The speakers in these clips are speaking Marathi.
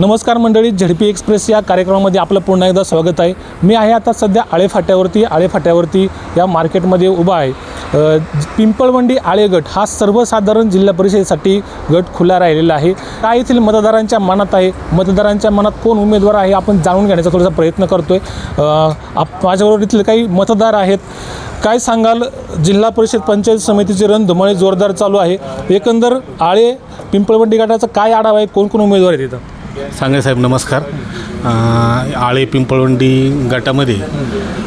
नमस्कार मंडळी झडपी एक्सप्रेस या कार्यक्रमामध्ये आपलं पुन्हा एकदा स्वागत आहे. मी आहे आता सध्या आळेफाट्यावरती आळेफाट्यावरती या मार्केटमध्ये उभा आहे. पिंपळवंडी आळे गट हा सर्वसाधारण जिल्हा परिषदेसाठी गट खुला राहिलेला आहे. काय येथील मतदारांच्या मनात आहे. मतदारांच्या मनात कोण उमेदवार आहे आपण जाणून घेण्याचा थोडासा प्रयत्न करतो आहे आप माझ्याबरोबर इथले काही मतदार आहेत. काय सांगाल? जिल्हा परिषद पंचायत समितीची रणधुमाळी जोरदार चालू आहे. एकंदर आळे पिंपळवंडी गटाचा काय आढावा आहे? कोण कोण उमेदवार आहेत तिथं सांगे साहेब नमस्कार. आळे पिंपळवंडी गटामध्ये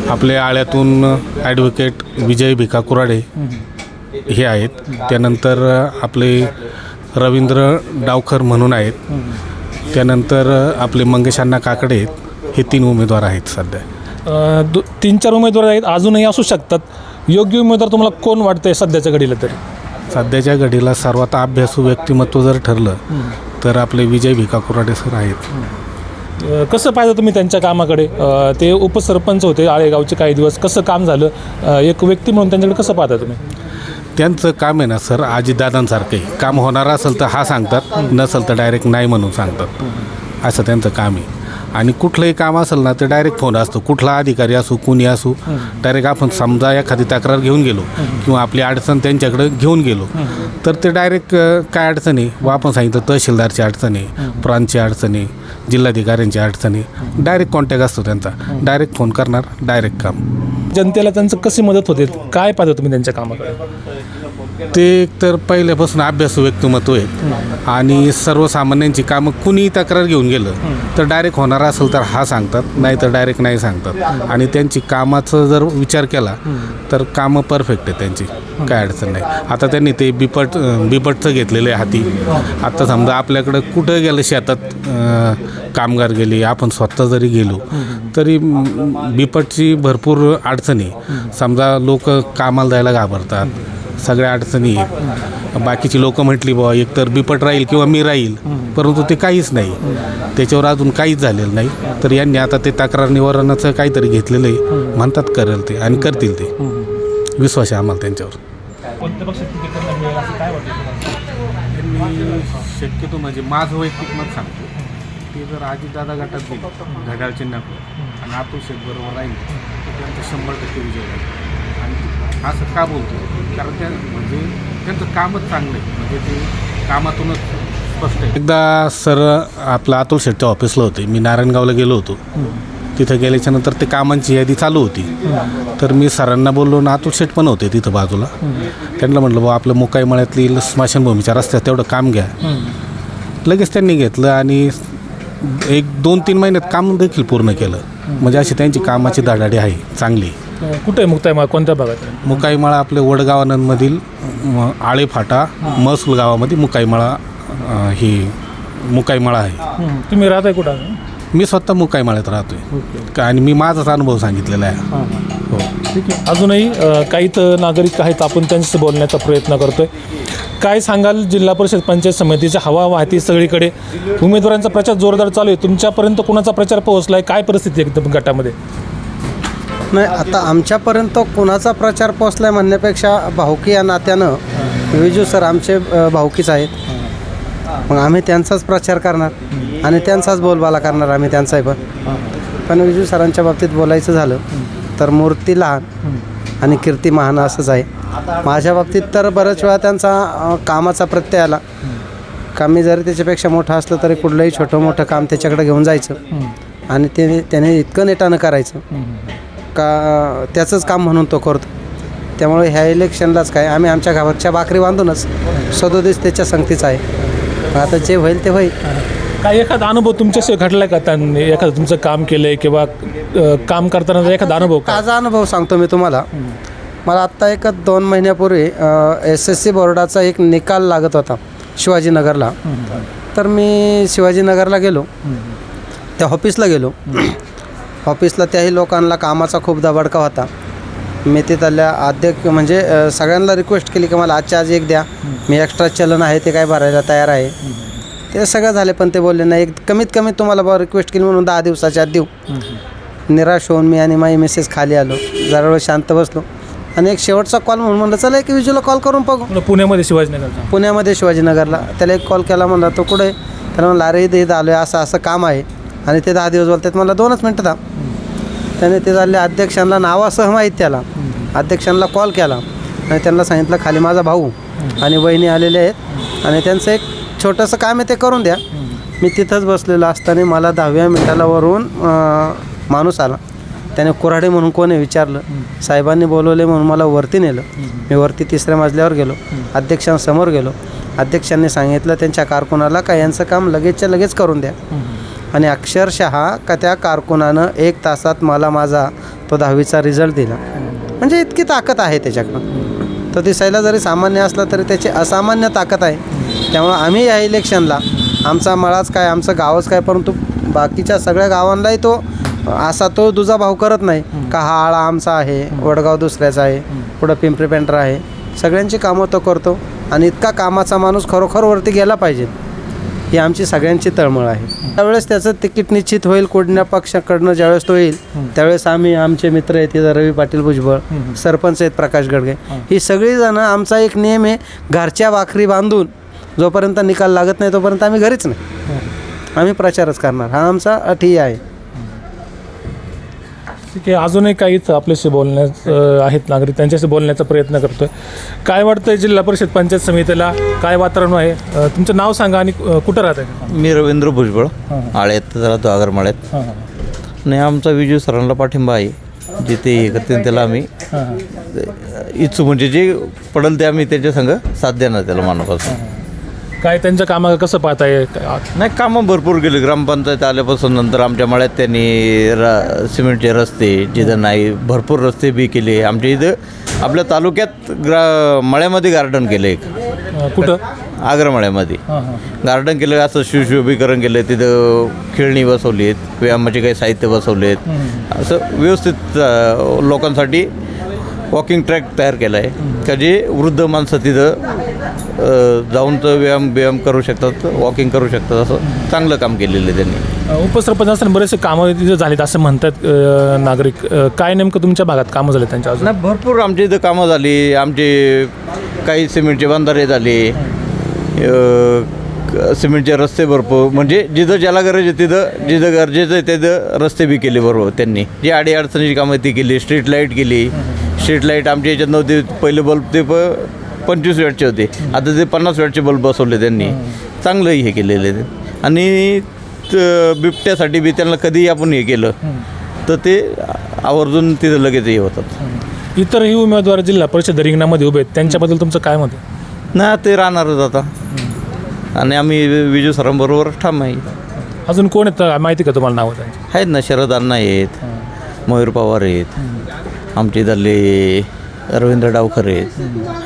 आपले आळ्यातून ॲडव्होकेट विजय भिका कुराडे हे आहेत. त्यानंतर आपले रवींद्र डावकर म्हणून आहेत. त्यानंतर आपले मंगेश अण्णा काकडे आहेत. हे तीन उमेदवार आहेत सध्या. दो तीन चार उमेदवार आहेत अजूनही असू शकतात. योग्य उमेदवार तुम्हाला कोण वाटतंय सध्याच्या घडीला तरी? सध्याच्या घडीला सर्वात अभ्यासू व्यक्तिमत्व जर ठरलं तर आपले विजय भिका कुराडे सर आहेत. कसं पाहिजे तुम्ही त्यांच्या कामाकडे? अ, ते उपसरपंच होते आळेगावचे काही दिवस. कसं काम झालं? अ, एक व्यक्ती म्हणून त्यांच्याकडे कसं पाहता तुम्ही? त्यांचं काम आहे ना सर आजीदादांसारखं आहे. काम होणार असेल तर हा सांगतात नसेल तर डायरेक्ट नाही म्हणून सांगतात. असं त्यांचं काम आहे. आणि कुठलंही काम असेल ना ते डायरेक्ट फोन असतो. कुठला अधिकारी असो कुणी असो डायरेक्ट आपण समजा एखादी तक्रार घेऊन गेलो किंवा आपली अडचण त्यांच्याकडे घेऊन गेलो तर ते डायरेक्ट काय अडचण आहे? व आपण सांगितलं तहसीलदारची अडचण आहे प्रांतची अडचण आहे जिल्हाधिकाऱ्यांची अडचण आहे. डायरेक्ट कॉन्टॅक्ट असतो त्यांचा. डायरेक्ट फोन करणार डायरेक्ट काम. जनतेला त्यांचं कशी मदत होते? काय पाहता तुम्ही त्यांच्या कामाकडे? ते एकतर पहिल्यापासून अभ्यासू व्यक्तिमत्व आहेत आणि सर्वसामान्यांची कामं कुणी तक्रार घेऊन गेलं तर डायरेक्ट होणार असेल तर हा सांगतात नाही तर डायरेक्ट नाही सांगतात. आणि त्यांची कामाचं जर विचार केला तर कामं परफेक्ट आहे त्यांची काय अडचण नाही. आता त्यांनी ते बिपट बिपटचं घेतलेलं आहे हाती. आता समजा आपल्याकडं कुठं गेलं शेतात कामगार गेले आपण स्वतः जरी गेलो तरी बिपटची भरपूर अडचण समजा लोक कामाला जायला घाबरतात. सगळ्या अडचणी आहेत. बाकीची लोक म्हटली बुवा एकतर बिपट राहील किंवा मी राहील. परंतु ते काहीच नाही. त्याच्यावर अजून काहीच झालेलं नाही. तर यांनी आता ते तक्रार निवारणाचं काहीतरी घेतलेलं आहे. म्हणतात करेल ते आणि करतील ते. विश्वास आहे आम्हाला त्यांच्यावर. शक्यतो म्हणजे माझं वैयक्तिक मत सांगतो. ते जर आजीदादा गटात गेले घड्याळ आणि अतुल शेख बरोबर राहील त्यांचा शंभर टक्के विजय होईल आणि असं का बोलतो कारण त्या म्हणजे त्यांचं कामच चांगलं आहे. म्हणजे ते कामातूनच स्पष्ट आहे. एकदा सर आपलं अतुल शेठच्या ऑफिसला होते. मी नारायणगावला गेलो होतो. तिथं गेल्याच्यानंतर ते कामांची यादी चालू होती. तर मी सरांना बोललो ना अतुल शेठ पण होते तिथं बाजूला. त्यांना म्हटलं बा आपलं मुकाई मळ्यातली स्मशानभूमीच्या रस्त्यात तेवढं काम घ्या. लगेच त्यांनी घेतलं आणि एक दोन तीन महिन्यात काम देखील पूर्ण केलं. म्हणजे अशी त्यांची कामाची धडाडी आहे चांगली. कुठे आहे मुक्ताय मा कोणत्या भागात? मुकाईमाळा आपले वडगावांमधील म, आळे फाटा महसूल गावामध्ये मुकाईमाळा अ, ही मुकाईमाळा आहे. हं. तुम्ही राहताय कुठं? मी स्वतः मुकाईमाळ्यात राहतोय. का- आणि मी माझाच अनुभव सांगितलेला हो आहे अजूनही काही तर नागरिक आहेत आपण त्यांच्याशी बोलण्याचा प्रयत्न करतोय. काय सांगाल जिल्हा परिषद पंचायत समितीच्या हवा वाहती सगळीकडे? उमेदवारांचा प्रचार जोरदार चालू आहे. तुमच्यापर्यंत कोणाचा प्रचार पोहोचला आहे काय परिस्थिती आहे एकदम गटामध्ये? नाही आता आमच्यापर्यंत कोणाचा प्रचार पोहोचला आहे म्हणण्यापेक्षा भाऊकी या नात्यानं विजू सर आमचे भाऊकीच आहेत. मग आम्ही त्यांचाच प्रचार करणार आणि त्यांचाच बोलबाला करणार आम्ही त्यांचाही पण. पण विजू सरांच्या बाबतीत बोलायचं झालं तर मूर्ती लहान आणि कीर्ती महान असंच आहे. माझ्या बाबतीत तर बऱ्याच वेळा त्यांचा अ, कामाचा प्रत्यय आला. का मी जरी त्याच्यापेक्षा मोठं असलं तरी कुठलंही छोटं मोठं काम त्याच्याकडे घेऊन जायचं. आणि ते त्याने इतकं नेटानं करायचं. का त्याचंच काम म्हणून तो करतो. त्यामुळे ह्या इलेक्शनलाच काय आम्ही आमच्या गावाच्या भाकरी बांधूनच सदोदिस त्याच्या संगतीच आहे. आता जे होईल ते होईल. काय एखादा अनुभव तुमच्याशी घडलाय का? त्यांनी एखादं तुमचं काम केलंय किंवा अ, काम करताना एखादा अनुभव का? ताजा अनुभव सांगतो मी तुम्हाला. मला आत्ता एक दोन महिन्यापूर्वी एस एस सी बोर्डाचा एक निकाल लागत होता शिवाजीनगरला. तर मी शिवाजीनगरला गेलो. त्या ऑफिसला गेलो. ऑफिसला त्याही लोकांना कामाचा खूप दबाडका होता. मी तिथल्या अध्यक्ष म्हणजे अ, सगळ्यांना रिक्वेस्ट केली की मला आजच्या आज एक द्या. मी एक्स्ट्रा चलन आहे ते काय भरायला तयार आहे. ते सगळं झाले पण ते बोलले नाही एक कमीत कमी तुम्हाला बा रिक्वेस्ट केली म्हणून दहा दिवसाच्या आत देऊ. निराश होऊन मी आणि माझी मिसेस खाली आलो. जरा वेळ शांत बसलो. आणि एक शेवटचा कॉल म्हणून म्हणलं चला एक विजूला कॉल करून बघू. पुण्यामध्ये शिवाजीनगरचा. पुण्यामध्ये शिवाजीनगरला. त्याला एक कॉल केला म्हणला तो कुठे त्याला म्हणलं अरे इथे इथं आलो आहे असं असं काम आहे. आणि ते दहा दिवस बोलतात मला दोनच मिनटं थांब. त्याने ते झाले अध्यक्षांना नावासह माहीत त्याला. अध्यक्षांना कॉल केला. आणि त्यांना सांगितलं खाली माझा भाऊ आणि बहिणी आलेले आहेत. आणि त्यांचं एक छोटंसं काम आहे ते करून द्या. मी तिथंच बसलेलो असताना मला दहाव्या मिनिटाला वरून अं, माणूस आला. त्याने कुऱ्हाडे म्हणून कोणी विचारलं. साहेबांनी बोलवले म्हणून मला वरती नेलं. मी वरती तिसऱ्या मजल्यावर गेलो. अध्यक्षांसमोर गेलो. अध्यक्षांनी सांगितलं त्यांच्या कारकुनाला का यांचं काम लगेचच्या लगेच करून द्या. आणि अक्षरशः का त्या कारकुनानं एक तासात मला माझा तो दहावीचा रिझल्ट दिला. म्हणजे इतकी ताकद आहे त्याच्याकडं तो दिसायला जरी सामान्य असला तरी त्याची असामान्य ताकद आहे. त्यामुळं आम्ही या इलेक्शनला आमचा मळाच काय आमचं गावच काय परंतु बाकीच्या सगळ्या गावांनाही तो असा तो दुजा भाव करत नाही. का हा आळा आमचा आहे वडगाव दुसऱ्याचा आहे पुढं पिंपरी पेंटर आहे. सगळ्यांची कामं तो करतो आणि इतका कामाचा माणूस खरोखर वरती गेला पाहिजे. ही आमची सगळ्यांची तळमळ आहे. त्यावेळेस त्याचं तिकीट निश्चित होईल कुठल्या पक्षाकडनं ज्यावेळेस तो येईल त्यावेळेस आम्ही आमचे मित्र आहेत तिथं रवी पाटील भुजबळ सरपंच आहेत प्रकाश गडगे. ही. सगळी जणं आमचा एक नियम आहे घरच्या वाखरी बांधून जोपर्यंत निकाल लागत नाही तोपर्यंत आम्ही घरीच नाही. आम्ही प्रचारच करणार. हा आमचा अटी आहे. ठीक आहे. अजूनही काही इथं आपल्याशी बोलण्यास अ, आहेत नागरिक. त्यांच्याशी बोलण्याचा प्रयत्न करतोय. काय वाटतंय जिल्हा परिषद पंचायत समितीला? काय वातावरण आहे? अ, तुमचं नाव सांगा आणि अ, कुठं राहत आहे मी रवींद्र भुजबळ. हां. आळ्यात राहतो आगरमाळ्यात. आणि आमचा विजू सरांना पाठिंबा आहे. जिथे हे करतील त्याला आम्ही इच्छू म्हणजे जे पडेल ते आम्ही त्याच्या संग साथ देणार त्याला मानवापासून काय त्यांचं कामा कसं पाहताय? काय- नाही कामं भरपूर गेली. ग्रामपंचायत आल्यापासून नंतर आमच्या मळ्यात त्यांनी र सिमेंटचे रस्ते जिथं नाही भरपूर रस्ते बी केले. आमच्या इथं आपल्या तालुक्यात ग्रा मळ्यामध्ये गार्डन केलं एक. अ, कुठं? आग्रामळ्यामध्ये हां हां. गार्डन केलं असं शिवशोभीकरण केलं. तिथं खेळणी बसवलीत व्यायामाचे काही साहित्य बसवलेत. असं व्यवस्थित अ, लोकांसाठी वॉकिंग ट्रॅक तयार केला आहे का जे वृद्ध माणसं तिथं जाऊन तर व्यायाम व्यायाम करू शकतात वॉकिंग करू शकतात असं चांगलं काम केलेलं आहे त्यांनी. उपसरपंच असताना बरेचसे कामं तिथं झालीत असं म्हणतात अ, नागरिक. अ, काय नेमकं तुमच्या भागात कामं झाले त्यांच्या अजून? नाही भरपूर आमच्या इथं कामं झाली. आमचे काही सिमेंटचे बांधारे झाले. अ, क- सिमेंटचे रस्ते भरपूर. म्हणजे जिथं ज्याला गरज आहे तिथं जिथं गरजेचं आहे तिथं रस्ते बी केले बरोबर त्यांनी. जी आडी अडचणीची कामं ती केली. स्ट्रीट लाइट केली. स्ट्रीट लाइट आमच्या याच्यात नव्हते. पहिले बल्ब ते प पंचवीस वॅटचे होते. आता ते पन्नास वॅटचे बल्ब बसवले त्यांनी. चांगलं हे केलेलं ते. आणि बिबट्यासाठी बी त्यांना कधीही आपण हे केलं तर ते आवर्जून तिथं लगेच हे होतात. इतरही उमेदवार जिल्हा परिषद रिंगणामध्ये उभे आहेत. त्यांच्याबद्दल तुमचं काय मत ना ते राहणारच आता. आणि आम्ही विजू सरांबरोबर ठाम आहे. अजून कोण आहेत? माहिती का तुम्हाला नावं आहेत ना शरद अण्णा आहेत मयूर पवार आहेत आमच्या इथले रवींद्र डावकर आहेत.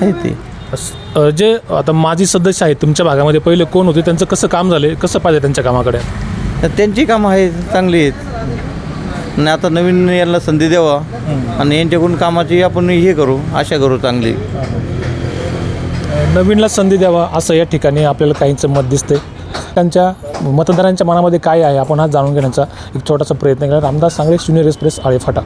आहेत ते. अ, जे आता माजी सदस्य आहेत तुमच्या भागामध्ये पहिले कोण होते? त्यांचं कसं काम झालं? कसं पाहिजे त्यांच्या कामाकडे? तर त्यांची कामं आहेत चांगली आहेत. आणि आता नवीन यांना संधी द्यावा. आणि यांच्याकडून कामाची आपण हे करू आशा करू चांगली. नवीनला संधी द्यावा असं या ठिकाणी आपल्याला काहींचं मत दिसते त्यांच्या मतदारांच्या मनामध्ये काय आहे? आपण हा जाणून घेण्याचा एक छोटासा प्रयत्न केला. Ramdas Sangle junior express Alephata